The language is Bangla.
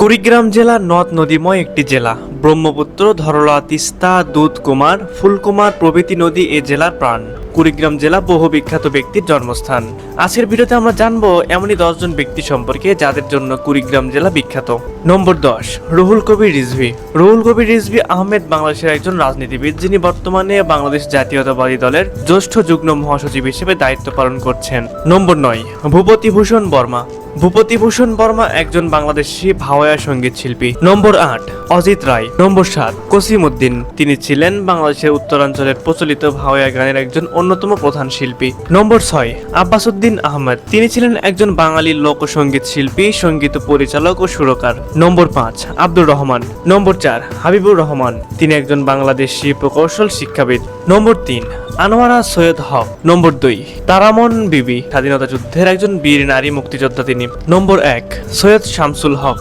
কুড়িগ্রাম জেলা নদ নদীময় একটি জেলা। ব্রহ্মপুত্র, ধরলা, তিস্তা, দুধকুমার, ফুলকুমার প্রভৃতি নদী এ জেলার প্রাণ। কুড়িগ্রাম জেলা বহু বিখ্যাত ব্যক্তির জন্মস্থান। আজকের ভিডিওতে আমরা জানব এমনই দশজন ব্যক্তি সম্পর্কে যাদের জন্য কুড়িগ্রাম জেলা বিখ্যাত। নম্বর দশ, রুহুল কবির রিজভি। রুহুল কবির রিজভি আহমেদ বাংলাদেশের একজন রাজনীতিবিদ যিনি বর্তমানে বাংলাদেশ জাতীয়তাবাদী দলের জ্যেষ্ঠ যুগ্ম মহাসচিব হিসেবে দায়িত্ব পালন করছেন। নম্বর নয়, ভূপতিভূষণ বর্মা। ভূপতিভূষণ বর্মা একজন বাংলাদেশি ভাওয়া সংগীত শিল্পী। নম্বর আট, অজিত রায়। নম্বর সাত কসিম উদ্দিন তিনি ছিলেন বাংলাদেশের উত্তরাঞ্চলের প্রচলিত ভাওয়া গানের একজন অন্যতম প্রধান শিল্পী। নম্বর ছয়, আব্বাসউদ্দিন আহমেদ। তিনি ছিলেন একজন বাঙালি লোকসঙ্গীত শিল্পী, সংগীত পরিচালক ও সুরকার। নম্বর পাঁচ, আব্দুর রহমান। নম্বর চার, হাবিবুর রহমান। তিনি একজন বাংলাদেশি প্রকৌশল শিক্ষাবিদ। নম্বর তিন, আনোয়ারা সৈয়দ হক। নম্বর দুই, তারামন বিবি। স্বাধীনতা যুদ্ধের একজন বীর নারী মুক্তিযোদ্ধা তিনি। নম্বর এক সৈয়দ শামসুল হক।